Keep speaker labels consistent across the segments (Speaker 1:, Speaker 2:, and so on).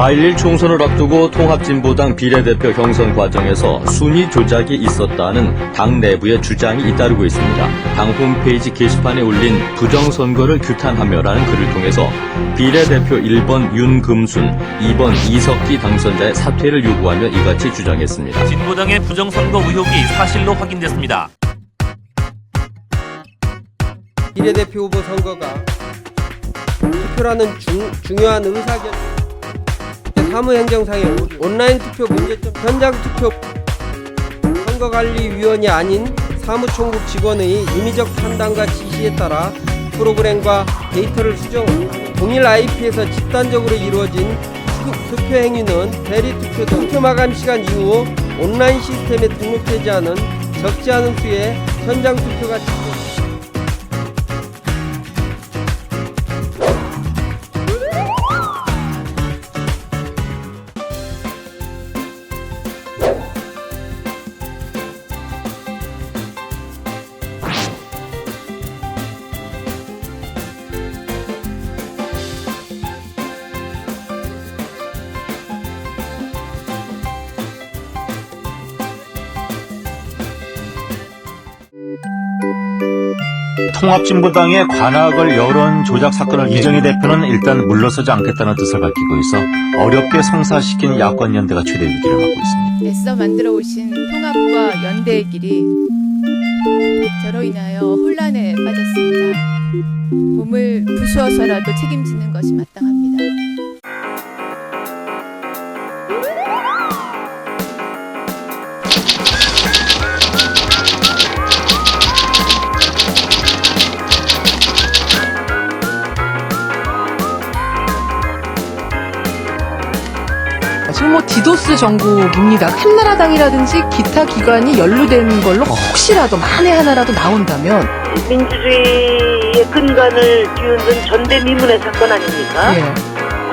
Speaker 1: 4.11 총선을 앞두고 통합진보당 비례대표 경선 과정에서 순위 조작이 있었다는 당 내부의 주장이 잇따르고 있습니다. 당 홈페이지 게시판에 올린 부정선거를 규탄하며라는 글을 통해서 비례대표 1번 윤금순, 2번 이석기 당선자의 사퇴를 요구하며 이같이 주장했습니다.
Speaker 2: 진보당의 부정선거 의혹이 사실로 확인됐습니다.
Speaker 3: 비례대표 후보 선거가 투표라는 중, 중요한 의사결 사무행정상의 온라인 투표 문제점 현장 투표 선거관리위원이 아닌 사무총국 직원의 임의적 판단과 지시에 따라 프로그램과 데이터를 수정하는 동일 IP에서 집단적으로 이루어진 투- 투표 행위는 대리 투표 등 투표 마감 시간 이후 온라인 시스템에 등록되지 않은 적지 않은 수의 현장 투표가 집중
Speaker 4: 통합진보당의 관악을 여론 조작 사건을 이정희 대표는 일단 물러서지 않겠다는 뜻을 밝히고 있어 어렵게 성사시킨 야권 연대가 최대 위기를 맞고 있습니다.
Speaker 5: 애써 만들어 오신 통합과 연대의 길이 저로 인하여 혼란에 빠졌습니다. 몸을 부수어서라도 책임지는 것이 마땅합니다.
Speaker 6: 디도스 정국입니다. 한나라당이라든지 기타 기관이 연루되는 걸로 혹시라도 만에 하나라도 나온다면
Speaker 7: 민주주의의 근간을 뒤흔든 전대미문의 사건 아닙니까?
Speaker 6: 예.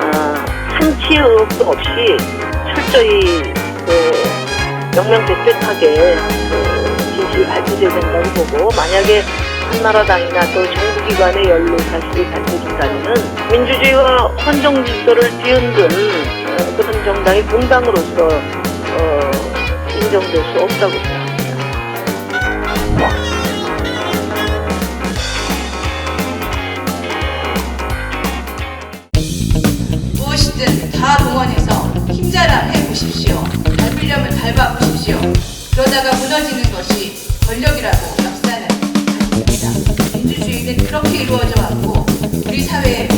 Speaker 7: 아, 한치의 의혹도 없이 철저히 그 명명백백하게 그 진실이 밝혀져야 된다고 보고 만약에 한나라당이나 또 정부기관의 연루 사실이 밝혀진다면 민주주의와 헌정 질서를 뒤흔든 어, 그런 정당이 공당으로서 어, 인정될 수 없다고 생각합니다.
Speaker 8: 무엇이든 다 동원해서 힘자랑 해보십시오. 밟으려면 밟아보십시오. 그러다가 무너지는 것이 권력이라고 역사는 가르칩니다. 민주주의는 그렇게 이루어져 왔고 우리 민주